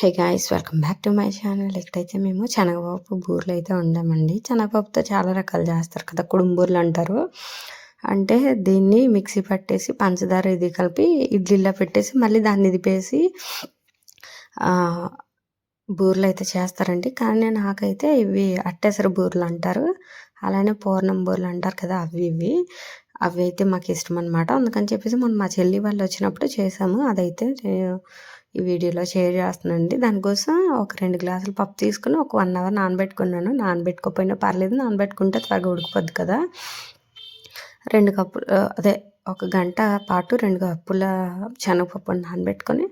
Hey guys welcome back to my channel. ఎక్కడైతే మేము శనగపప్పు బూరెలు అయితే ఉండామండి శనగపప్పుతో చాలా రకాలు చేస్తారు కదా కుడుంబూర్లు అంటారు. అంటే దీన్ని మిక్సీ పట్టేసి పంచదార ఇది కలిపి ఇడ్లీలో పెట్టేసి మళ్ళీ దాన్ని ఇదిపేసి బూరెలు అయితే చేస్తారండి. కానీ నాకైతే ఇవి అట్టేసరి బూరెలు అంటారు. అలానే పూర్ణం బూరెలు అంటారు కదా అవి ఇవి. అవి అయితే మాకు ఇష్టం అనమాట అందుకని చెప్పేసి మొన్న మా చెల్లి వాళ్ళు వచ్చినప్పుడు చేసాము. అదైతే ఈ వీడియోలో షేర్ చేస్తున్నానండి. దానికోసం ఒక రెండు గ్లాసులు పప్పు తీసుకుని ఒక వన్ అవర్ నానబెట్టుకున్నాను. నానబెట్టుకోకపోయినా పర్లేదు నానబెట్టుకుంటే త్వరగా ఉడికిపోద్ది కదా. రెండు కప్పులు అదే ఒక గంట పాటు రెండు కప్పుల శనగపప్పు నానబెట్టుకొని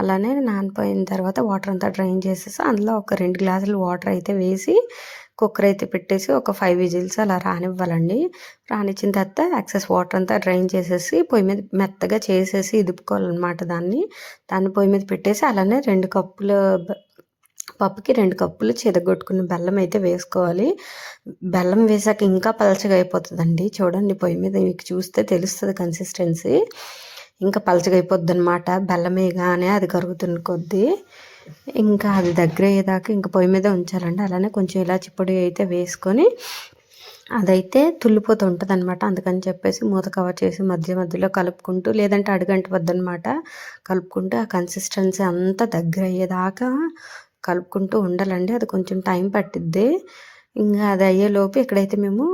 అలానే నానిపోయిన తర్వాత వాటర్ అంతా డ్రైన్ చేసేసి అందులో ఒక రెండు గ్లాసులు వాటర్ అయితే వేసి కుక్కర్ అయితే పెట్టేసి ఒక ఫైవ్ విజిల్స్ అలా రానివ్వాలండి. రానిచ్చిన తర్వాత యాక్సెస్ వాటర్ అంతా డ్రైన్ చేసేసి పొయ్యి మీద మెత్తగా చేసేసి ఇదుపుకోవాలన్నమాట దాన్ని. దాన్ని పొయ్యి మీద పెట్టేసి అలానే రెండు కప్పులు పప్పుకి రెండు కప్పులు చెదగొట్టుకున్న బెల్లం అయితే వేసుకోవాలి. బెల్లం వేసాక ఇంకా పలచగా అయిపోతుందండి. చూడండి పొయ్యి మీద మీకు చూస్తే తెలుస్తుంది కన్సిస్టెన్సీ ఇంకా పలచగా అయిపోద్ది అనమాట బెల్లం వేయగానే అది కరుగుతున్న కొద్దీ. ఇంకా అది దగ్గర అయ్యేదాకా ఇంకా పొయ్యి మీద ఉంచాలండి. అలానే కొంచెం ఇలా చిప్పడి అయితే వేసుకొని అదైతే తుల్లిపోతూ ఉంటుంది అనమాట అందుకని చెప్పేసి మూత కవర్ చేసి మధ్య మధ్యలో కలుపుకుంటూ లేదంటే అడుగంట వద్దనమాట కలుపుకుంటూ ఆ కన్సిస్టెన్సీ అంతా దగ్గర అయ్యేదాకా కలుపుకుంటూ ఉండాలండి. అది కొంచెం టైం పట్టిద్ది. ఇంకా అది అయ్యేలోపు ఇక్కడైతే మేము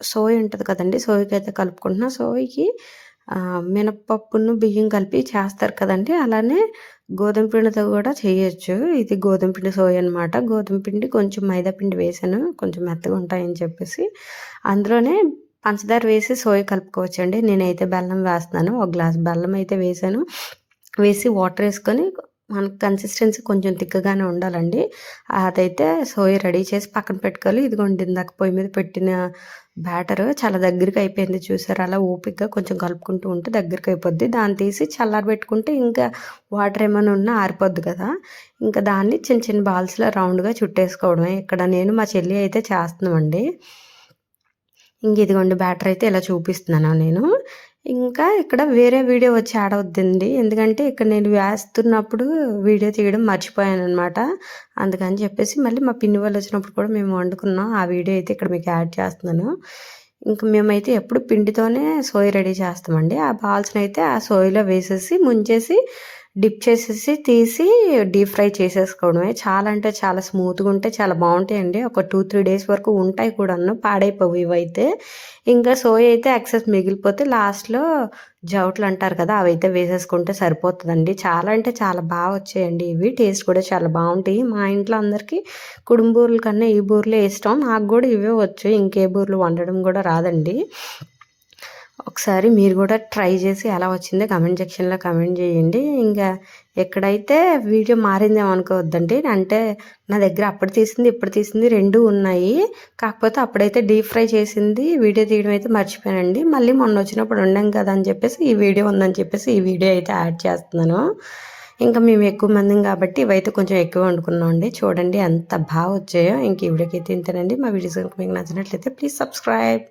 సోయ్ ఉంటుంది కదండి సోయికి అయితే కలుపుకుంటున్నా. సోయికి మినప్పప్పును బియ్యం కలిపి చేస్తారు కదండి. అలానే గోధుమ పిండితో కూడా చేయొచ్చు. ఇది గోధుమ పిండి సోయ అనమాట గోధుమ పిండి కొంచెం మైదా పిండి వేసాను. కొంచెం మెత్తగా ఉంటాయని చెప్పేసి. అందులోనే పంచదార వేసి సోయ కలుపుకోవచ్చండి. నేనైతే బెల్లం వేస్తున్నాను. ఒక గ్లాస్ బెల్లం అయితే వేసాను. వేసి వాటర్ వేసుకొని మనకు కన్సిస్టెన్సీ కొంచెం తిక్కగానే ఉండాలండి. అదైతే సోయ రెడీ చేసి పక్కన పెట్టుకోవాలి. ఇదిగోండి ఇందాక పొయ్యి మీద పెట్టిన బ్యాటర్ చాలా దగ్గరికి అయిపోయింది చూసారు? అలా ఓపిక్గా కొంచెం కలుపుకుంటూ ఉంటే దగ్గరికి అయిపోద్ది. దాన్ని తీసి చల్లారి పెట్టుకుంటే ఇంకా వాటర్ ఏమైనా ఉన్నా ఆరిపోద్ది కదా. ఇంకా దాన్ని చిన్న చిన్న బాల్స్లో రౌండ్గా చుట్టేసుకోవడమే. ఇక్కడ నేను మా చెల్లి అయితే చేస్తున్నామండి. ఇంక ఇదిగోండి బ్యాటర్ అయితే ఇలా చూపిస్తున్నాను నేను. ఇంకా ఇక్కడ వేరే వీడియో వచ్చి యాడ్ అవుద్దండి. ఎందుకంటే ఇక్కడ నేను వేస్తున్నప్పుడు వీడియో తీయడం మర్చిపోయాను అనమాట అందుకని చెప్పేసి మళ్ళీ మా పిన్ని వాళ్ళు వచ్చినప్పుడు కూడా మేము వండుకున్నాం. ఆ వీడియో అయితే ఇక్కడ మీకు యాడ్ చేస్తున్నాను. ఇంకా మేమైతే ఎప్పుడు పిండితోనే సోయ్ రెడీ చేస్తామండి. ఆ బాల్స్ని అయితే ఆ సోయ్లో వేసేసి ముంచేసి డిప్ చేసేసి తీసి డీప్ ఫ్రై చేసేసుకోవడమే. చాలా అంటే చాలా స్మూత్గా ఉంటే చాలా బాగుంటాయండి. ఒక టూ త్రీ డేస్ వరకు ఉంటాయి కూడాను పాడైపోవు ఇవైతే. ఇంకా సోయ అయితే ఎక్సెస్ మిగిలిపోతే లాస్ట్లో జౌట్లు అంటారు కదా అవైతే వేసేసుకుంటే సరిపోతుందండి. చాలా అంటే చాలా బాగా వచ్చాయండి ఇవి. టేస్ట్ కూడా చాలా బాగుంటాయి. మా ఇంట్లో అందరికీ కుడుంబూర్ల కన్నా ఈ బూర్లే ఇష్టం. నాకు కూడా ఇవే వచ్చు. ఇంకే బూర్లు వండడం కూడా రాదండి. ఒకసారి మీరు కూడా ట్రై చేసి ఎలా వచ్చిందో కమెంట్ సెక్షన్లో కమెంట్ చేయండి. ఇంకా ఎక్కడైతే వీడియో మారిందేమో అనుకోవద్దండి. అంటే నా దగ్గర అప్పుడు తీసింది ఇప్పుడు తీసింది రెండు ఉన్నాయి. కాకపోతే అప్పుడైతే డీప్ ఫ్రై చేసింది వీడియో తీయడం అయితే మర్చిపోయానండి. మళ్ళీ మొన్న వచ్చినప్పుడు ఉండం కదా అని చెప్పేసి ఈ వీడియో ఉందని చెప్పేసి ఈ వీడియో అయితే యాడ్ చేస్తున్నాను. ఇంకా మేము ఎక్కువ మంది కాబట్టి ఇవైతే కొంచెం ఎక్కువ వండుకున్నాం అండి. చూడండి ఎంత బాగా వచ్చాయో. ఇంక ఈ వీడియోకి అయితే ఇంతేనండి. మా వీడియోస్ కనుక మీకు నచ్చినట్లయితే ప్లీజ్ సబ్స్క్రైబ్.